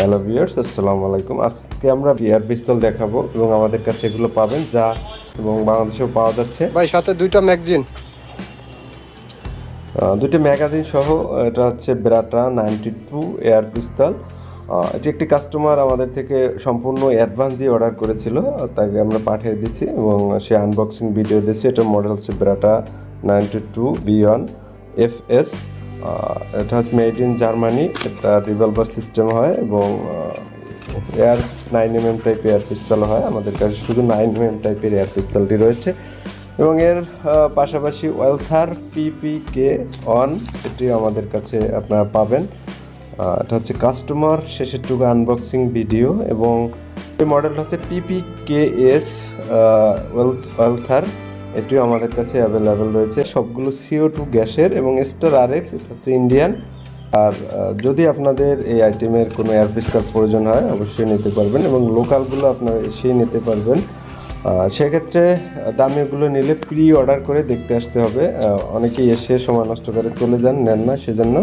Hello viewers আসসালামু আলাইকুম। আজকে আমরা বিয়ার পিস্তল দেখাবো এবং আমাদের কাছে এগুলো পাবেন যা এবং বাংলাদেশেও পাওয়া যাচ্ছে। ভাই সাথে দুইটা ম্যাগজিন। দুটি ম্যাগাজিন সহ এটা হচ্ছে Beretta ninety two air pistol. এটি একটি কাস্টমার আমাদের থেকে সম্পূর্ণ অ্যাডভান্স দিয়ে অর্ডার করেছিল তাকে আমরা পাঠিয়ে দিচ্ছি এবং সে আনবক্সিং ভিডিও দিচ্ছে এটার মডেল হচ্ছে Beretta ninety two B one F S এটা হচ্ছে মেড ইন জার্মানি এটা রিভলভার সিস্টেম হয় এবং air nine M M type air pistol হয়। আমাদের কাছে শুধু নাইন এম এম টাইপের এয়ার পিস্তলটি রয়েছে। এবং এর পাশাপাশি ওয়েলথার পিপি কে অন এটি আমাদের কাছে আপনারা পাবেন। এটা হচ্ছে কাস্টমার শেষের টুকু আনবক্সিং ভিডিও এবং এই মডেলটা হচ্ছে পিপি কে এস ওয়েলথার এটিও আমাদের কাছে অ্যাভেলেবেল রয়েছে। সবগুলো সিও টু গ্যাসের এবং স্টার আর এক্স এটা হচ্ছে ইন্ডিয়ান আর যদি আপনাদের এই আইটেমের কোনো এয়ার পিস্টার প্রয়োজন হয়, অবশ্যই নিতে পারবেন এবং লোকালগুলো আপনারা এসেই নিতে পারবেন। সেক্ষেত্রে দামিগুলো নিলে প্রি অর্ডার করে দেখতে আসতে হবে। অনেকেই এসে সময় নষ্ট করে চলে যান, নেন না, সেজন্য